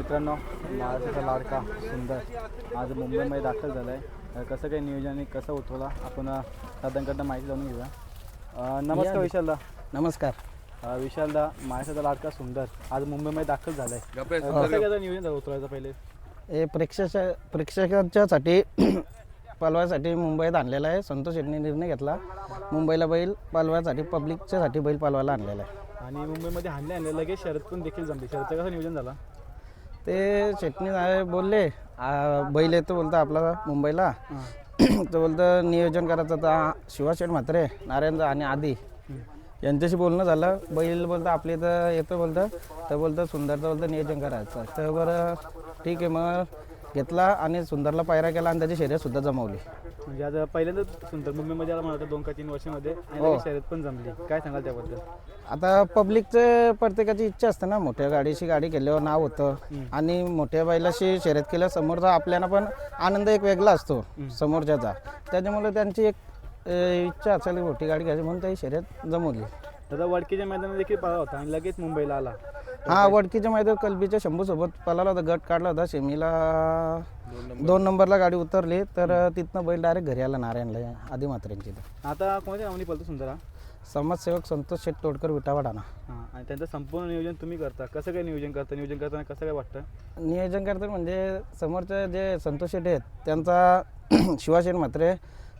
मित्रांनो महाराष्ट्राचा लाडका सुंदर आज मुंबईमध्ये दाखल झाला आहे कसं काही नियोजन कसं उठवला? आपण अ, दादांकडनं माहिती जाणून घेऊया. नमस्कार. विशालदा. नमस्कार. विशालदा महाराष्ट्राचा लाडका सुंदर आज मुंबईमध्ये दाखल झाला आहे कसं काय नियोजन झालं उतरायचं पहिले? हे प्रेक्षक प्रेक्षकांच्यासाठी पालवासाठी मुंबईत आणलेला आहे. संतोष शेट्टी निर्णय घेतला. मुंबईला बैल पालवासाठी पब्लिकच्यासाठी बैल पालवायला आणलेला आहे. आणि मुंबईमध्ये हाणले आणले लगेच शरद पण देखील जमली. शरदचं कसं नियोजन झालं? ते शेटणी साहेब बोलले. "आ, बैल येतो बोलतो आपला मुंबईला. तर बोलतं नियोजन करायचं तर शिवाशेठ म्हात्रे नारायण आणि आदी. यांच्याशी बोलणं झालं. बैल बोलतं आपल्या इथं येतं बोलतं. तर बोलतं सुंदरचं बोलतं नियोजन करायचं. तर बरं ठीक आहे मग. घेतला आणि सुंदरला पायरा केला आणि त्याची शर्यतसुद्धा जमवली. म्हणजे आज पहिल्यांदाच सुंदर मुंबईमध्ये आला वाटतं दोन का तीन वर्षामध्ये आणि हो. शर्यत पण जमली. काय सांगाल त्याबद्दल? आता पब्लिकचे प्रत्येकाची इच्छा असते ना मोठ्या गाडीशी गाडी केल्यावर नाव होतं. आणि मोठ्या बैलाशी शर्यत केल्यावर समोरचा आपल्याला पण आनंद एक वेगळा असतो समोरच्याचा. त्याच्यामुळे त्यांची एक अ, इच्छा असेल मोठी गाडी घ्यायची म्हणून त्याही शर्यत जमवली. दादा वडकीच्या मैदानात देखील पळा होता आणि लगेच मुंबईला आला. हा वडकीच्या मैदान कलबीच्या शंभू सोबत पळाला होता गट काढला होता सेमीला दोन नंबरला गाडी उतरली तर तिथनं बैल डायरेक्ट घरी आला नारायणला आधी मात्र्यांची आता कोणत्या पळतो सुंदरा? समाजसेवक संतोष शेठ तोडकर विटावाडाना. हां आणि त्यांचं संपूर्ण नियोजन तुम्ही करता. कसं काय नियोजन करता? नियोजन करताना कसं काय वाटतं? नियोजन करतात म्हणजे समोरचे जे संतोष शेट्टी आहेत त्यांचा शिवाशेठ म्हात्रे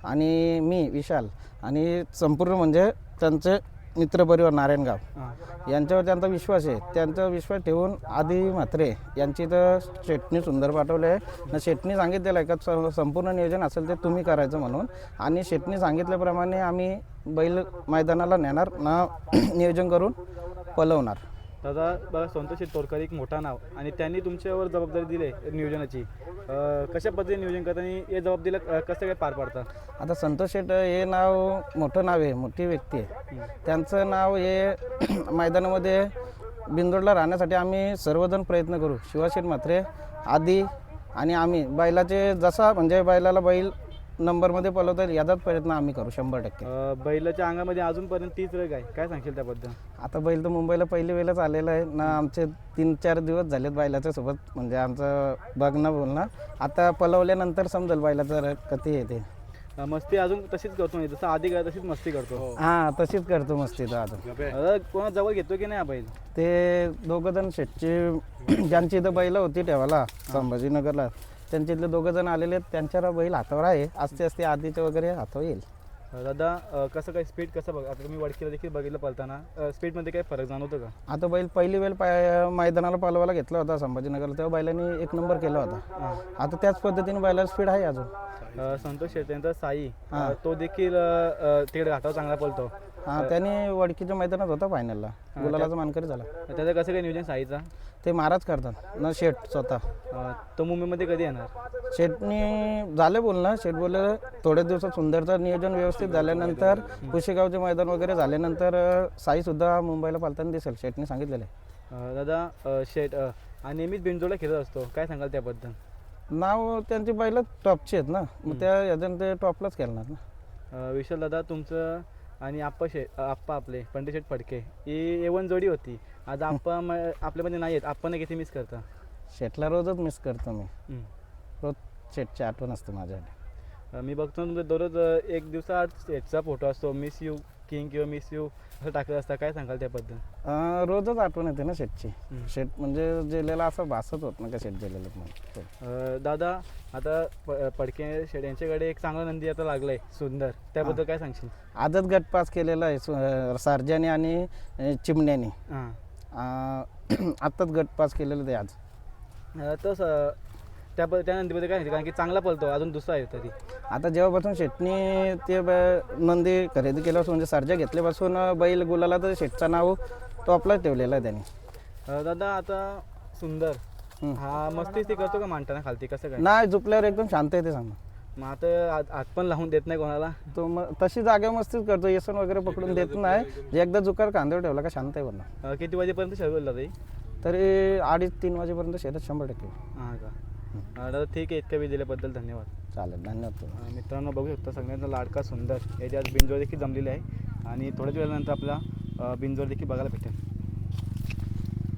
आणि मी विशाल आणि संपूर्ण म्हणजे त्यांचे मित्रपरिवार नारायणगाव यांच्यावर त्यांचा विश्वास आहे. त्यांचा विश्वास ठेवून आधी म्हात्रे यांची तर शेटणी सुंदर पाठवले आहे. न शेटणी सांगितलेलं आहे का संपूर्ण नियोजन असेल ते तुम्ही करायचं म्हणून. आणि शेटणी सांगितल्याप्रमाणे आम्ही बैल मैदानाला नेणार ना नियोजन करून पलवणार. दादा बघा संतोष तोडकर एक मोठा नाव आणि त्यांनी तुमच्यावर जबाबदारी दिली आहे नियोजनाची. कशा पद्धतीने नियोजन करता आणि हे जबाबदारीला अं, कसं काय पार पाडता? आता संतोष शेट हे नाव मोठं नाव आहे मोठी व्यक्ती आहे. त्यांचं नाव हे मैदानामध्ये बिंदोडला राहण्यासाठी आम्ही सर्वजण प्रयत्न करू. शिवाशेठ म्हात्रे आदी आणि आम्ही. बैलाचे जसा म्हणजे बैलाला बैल नंबरमध्ये पलवता येईल याचाच प्रयत्न आम्ही करू शंभर टक्के. अं, बैलाच्या अंगामध्ये अजूनपर्यंत तीच रग आहे. काय सांगशील त्याबद्दल? आता बैल तर मुंबईला पहिली वेळेच आलेला आहे. ना आमचे तीन चार दिवस झालेत बैलाच्या सोबत. म्हणजे आमचं बघणं बोलणं आता पलवल्यानंतर समजेल बैलाचं रग कधी येते. अं, मस्ती अजून तशीच करतो म्हणजे जसं आधी करत तशीच मस्ती करतो. हां. तशीच करतो मस्ती तो आता कोणा जवळ घेतो की नाही हा बैल? ते दोघं जण शेटचे ज्यांची इथं बैल होती ठेवायला संभाजीनगरला. त्यांचे इथले दोघं जण आलेले आहेत. त्यांच्यावर बैल हातावर आहे. असते असते आधीचे वगैरे हातावर येईल. दादा अं, कसं काय स्पीड कसं बघ आता तुम्ही वडकीला देखील बघितलं पळताना. स्पीडमध्ये काय फरक जाणवतो का? आता बैल पहिली वेळ पाय मैदानाला पालवायला घेतला होता संभाजीनगरला. तेव्हा बैलांनी एक नंबर केला होता. आता त्याच पद्धतीने बैलाला स्पीड आहे अजून. अं, संतोष यांचा साई. अं, तो देखील अं, अं, तिकडे घाटावर चांगला पळतो. हा त्याने वडकीच्या मैदानात होता फायनलला गुलालाचा मानकरी झाला. त्याचं कसं काय नियोजन साईचा? ते महाराज करतात न शेट स्वतः. अं, तो मुंबईमध्ये कधी येणार? शेटनी झालं बोलणं. शेट बोलले थोड्या दिवसात सुंदरचं नियोजन व्यवस्थित झाल्यानंतर कुशेगावचे मैदान वगैरे झाल्यानंतर अं, साईसुद्धा मुंबईला पालताना दिसेल शेटनी सांगितलेलं आहे. अं, दादा अं, शेट अं, हा नेहमीच बिनजोडला खेळत असतो. काय सांगाल त्याबद्दल? नाव त्यांची बैल टॉपची आहेत ना. मग त्या याच्यानं ते टॉपलाच खेळणार ना. अं, विशाल दादा तुमचं आणि आप्पा शे आप्पा आपले पंडित शेठ फडके. ही एवन जोडी होती. आज आप्पा म- आपल्यामध्ये नाही आहेत आप्पाने किती मिस करता? शेटला रोजच मिस करतो मी. रोज शेटची आठवण असते माझ्याकडे मी बघतो तुमचं दररोज एक दिवसाआड शेटचा फोटो असतो. मिस यू किंग किंवा मिस यू असं टाकत असता काय सांगाल त्याबद्दल? अं, रोजच आठवण येते ना शेटची हं. शेट म्हणजे जेलेला असं भासत होत ना का शेट जेलेलं म्हणून. अं, दादा आता प- अं, फडके शेट यांच्याकडे एक चांगला नंदी आता लागलाय सुंदर. त्याबद्दल काय सांगशील? आजच गट पास केलेला आहे सु- अं, सार्जाने आणि अं, चिमण्याने. हां. आत्ताच गट पास केलेलं ते आज. अं, तसं त्या त्या नंदीमध्ये काय माहिती? कारण की चांगला पळतो अजून दुसरा आहे तरी. आता जेव्हापासून शेटनी ते ब- नंदी खरेदी केल्यापासून म्हणजे सर्जा घेतल्यापासून बैल गुलाला तर शेटचं नाव तो आपलाच ठेवलेला आहे त्यांनी. अं, दादा आता सुंदर. हं. हा मस्तीच ती करतो का मांडताना खालती? कसं काय? नाही झुपल्यावर एकदम शांत आहे ते सांग. मग आता हात हात पण लावून देत नाही कोणाला. तो मग तशी जागा मस्तीच करतो येसन वगैरे पकडून देत नाही. जे एकदा जुकार कांद्यावर ठेवला का शांत आहे अं, किती वाजेपर्यंत शर्वला ताई तरी अडीच तीन वाजेपर्यंत शेतात शंभर टक्के. हां का? दादा ठीक आहे इतक्या वेळ दिल्याबद्दल धन्यवाद. चालेल धन्यवाद तुम्हाला. अं, मित्रांनो बघू शकता सगळ्यांचा लाडका सुंदर. याची आज बिंजोर देखील जमलेली आहे. आणि थोड्याच वेळानंतर आपला अं, बिंजोर देखील बघायला भेटेल.